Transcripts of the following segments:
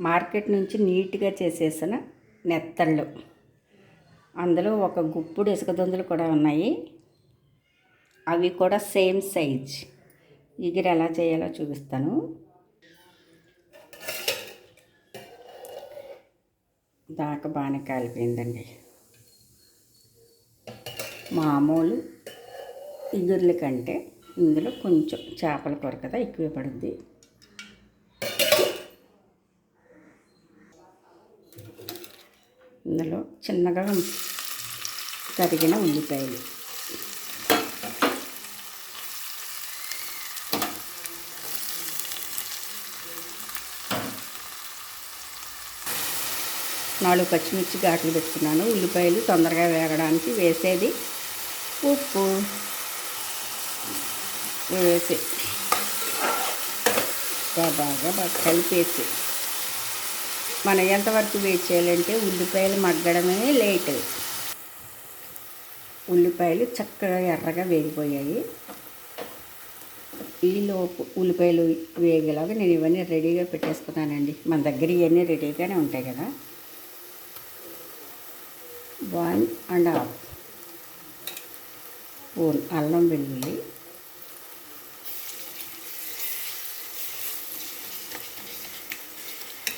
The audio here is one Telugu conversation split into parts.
మార్కెట్ నుంచి నీట్గా చేసేసిన నెత్తళ్ళు. అందులో ఒక గుప్పుడు ఇసుక దొందులు కూడా ఉన్నాయి. అవి కూడా సేమ్ సైజ్. ఇగిరి ఎలా చేయాలో చూపిస్తాను. దాకా బాగానే కాలిపోయిందండి. మామూలు ఇగుర్ల కంటే ఇందులో కొంచెం చేపల కూర కదా ఎక్కువ పడుద్ది. ఇందులో చిన్నగా తరిగిన ఉల్లిపాయలు. నాలుగు పచ్చిమిర్చి ఘాట్లు పెట్టుకున్నాను. ఉల్లిపాయలు తొందరగా వేగడానికి వేసేది ఉప్పు. వేసి బాగా బాగా కలిపేసి మనం ఎంతవరకు వేట్ చేయాలంటే ఉల్లిపాయలు మగ్గడమే లేట్ ఉల్లిపాయలు చక్కగా ఎర్రగా వేగిపోయాయి. ఈలోపు ఉల్లిపాయలు వేగేలాగా నేను ఇవన్నీ రెడీగా పెట్టేసుకున్నానండి. మన దగ్గర ఇవన్నీ రెడీగానే ఉంటాయి కదా. వన్ అండ్ హాఫ్ స్పూన్ అల్లం వెల్లుల్లి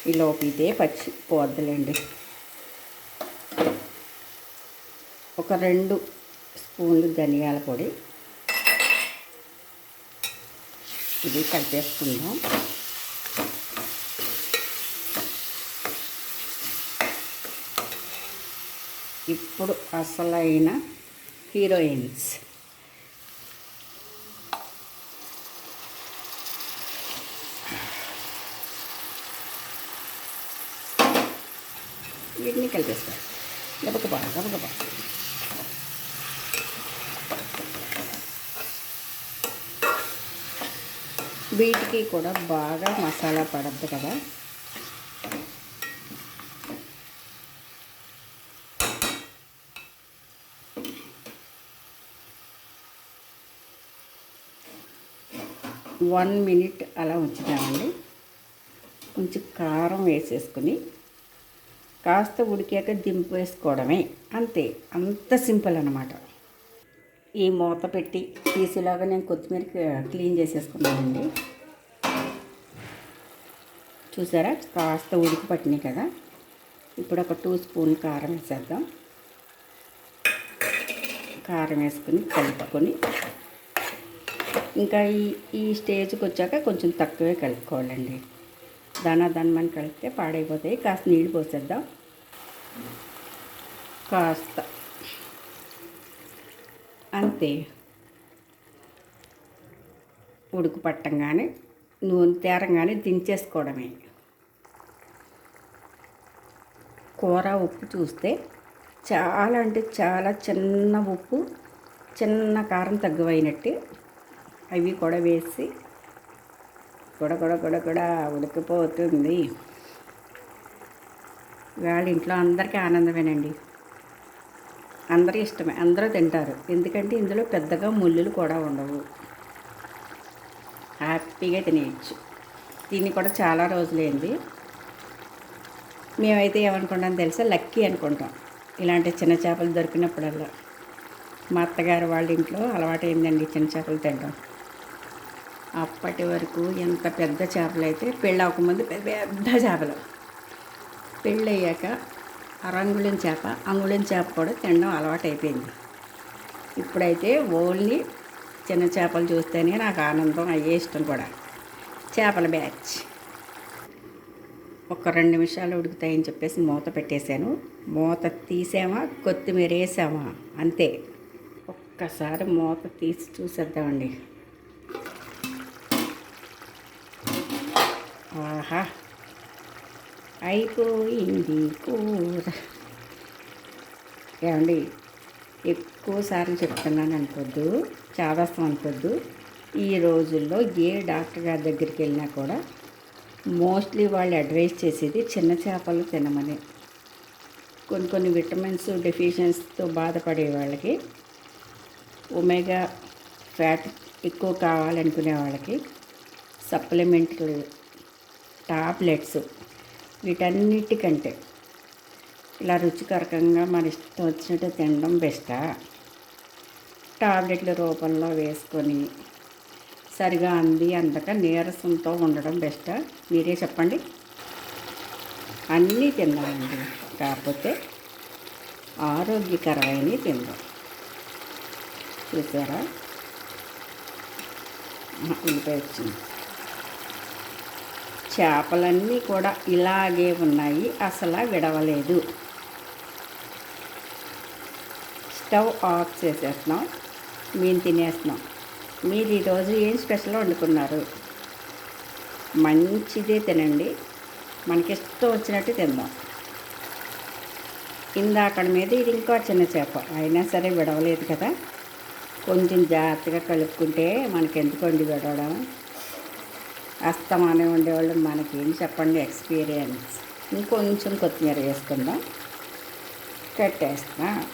ఈ లోపు ఇదే పచ్చి పోద్దులేండి. ఒక రెండు స్పూన్లు ధనియాల పొడి. ఇది కలిపేసుకుందాం. ఇప్పుడు అసలైన హీరోయిన్స్. వీటిని కలిపేస్తారు గబగబా గబగబా. వీటికి కూడా బాగా మసాలా పడద్దు కదా. వన్ మినిట్ అలా ఉంచుతామండి. కొంచెం కారం వేసేసుకుని కాస్త ఉడికాక దింపేసుకోవడమే అంతే. అంత సింపుల్ అనమాట ఈ మూత పెట్టి తీసేలాగా నేను కొత్తిమీర క్లీన్ చేసేసుకున్నానండి. చూసారా? కాస్త ఉడికి పట్టినాయి కదా. ఇప్పుడు ఒక టూ స్పూన్ కారం వేసేద్దాం. కారం వేసుకుని కలుపుకొని. ఇంకా ఈ ఈ స్టేజ్కి వచ్చాక కొంచెం తక్కువే కలుపుకోవాలండి. దానా దానమని కలిపితే పాడైపోతాయి. కాస్త నీళ్ళు పోసేద్దాం. కాస్త. అంతే. ఉడుకు పట్టంగానే నూనె తేరంగానే దించేసుకోవడమే. కూర ఉప్పు చూస్తే చాలా అంటే చాలా చిన్న ఉప్పు చిన్న కారం తగ్గువైనట్టు అవి కూడా వేసి కూడా కూడా కూడా ఉడికిపోతుంది వాళ్ళ ఇంట్లో అందరికీ ఆనందమేనండి. అందరి ఇష్టమే అందరూ తింటారు. ఎందుకంటే ఇందులో పెద్దగా ముళ్ళులు కూడా ఉండవు. హ్యాపీగా తినేయచ్చు. దీన్ని కూడా చాలా రోజులైంది మేమైతే ఏమనుకుంటాం తెలుసా? లక్కీ అనుకుంటాం. ఇలాంటి చిన్న చేపలు దొరికినప్పుడల్లా. మా అత్తగారు వాళ్ళ ఇంట్లో అలవాటైందండి చిన్న చేపలు తినడం. అప్పటి వరకు ఎంత పెద్ద చేపలు అయితే పెళ్ళి అవ్వకముందు పెద్ద పెద్ద చేపలు. పెళ్ళయ్యాక అరంగుళం చేప అంగుళం చేప కూడా తినడం అలవాటు అయిపోయింది ఇప్పుడైతే ఓన్లీ చిన్న చేపలు చూస్తేనే నాకు ఆనందం అయ్యే ఇష్టం కూడా. చేపల బ్యాచ్. ఒక రెండు నిమిషాలు ఉడుకుతాయని చెప్పేసి మూత పెట్టేశాను. మూత తీసామా? కొత్తిమీర వేసామా అంతే. ఒక్కసారి మూత తీసి చూసేద్దామండి. ఆహా. అయిపోయింది కూర. ఏమండి ఎక్కువసార్లు చెప్తున్నాను అనుకోద్దు చాదాస్తాం అనుకోద్దు. ఈ రోజుల్లో ఏ డాక్టర్ గారి దగ్గరికి వెళ్ళినా కూడా మోస్ట్లీ వాళ్ళు అడ్వైస్ చేసేది చిన్న చేపలు తినమని. కొన్ని కొన్ని విటమిన్స్ డెఫిషియన్స్తో బాధపడే వాళ్ళకి ఒమేగా ఫ్యాట్ ఎక్కువ కావాలనుకునే వాళ్ళకి సప్లిమెంట్లు టాబ్లెట్స్ వీటన్నిటికంటే ఇలా రుచికరకంగా మన ఇష్టం వచ్చినట్టు తినడం బెస్టా. టాబ్లెట్ల రూపంలో వేసుకొని సరిగా అంది అందక నీరసంతో ఉండడం బెస్టా. మీరే చెప్పండి. అన్నీ తిందామండి కాకపోతే ఆరోగ్యకరమైనవి తిందాం చూసారా? ఉల్లిపాయ వచ్చింది. చేపలన్నీ కూడా ఇలాగే ఉన్నాయి అసలు విడవలేదు. స్టవ్ ఆఫ్ చేసేస్తున్నాం మేము తినేస్తున్నాం. మీరు ఈరోజు ఏం స్పెషల్ వండుకున్నారు? మంచిదే తినండి మనకి ఇష్టం వచ్చినట్టు తిందాం. ఇందాకడ మీద ఇది ఇంకో చిన్న చేప అయినా సరే విడవలేదు కదా. కొంచెం జాగ్రత్తగా కలుపుకుంటే మనకి అండి విడవడం? అస్తమానం ఉండేవాళ్ళు మనకేం చెప్పండి ఎక్స్పీరియన్స్ ఇంకొంచెం కొత్తిమీర వేసుకుందాం. కట్టేస్తున్నా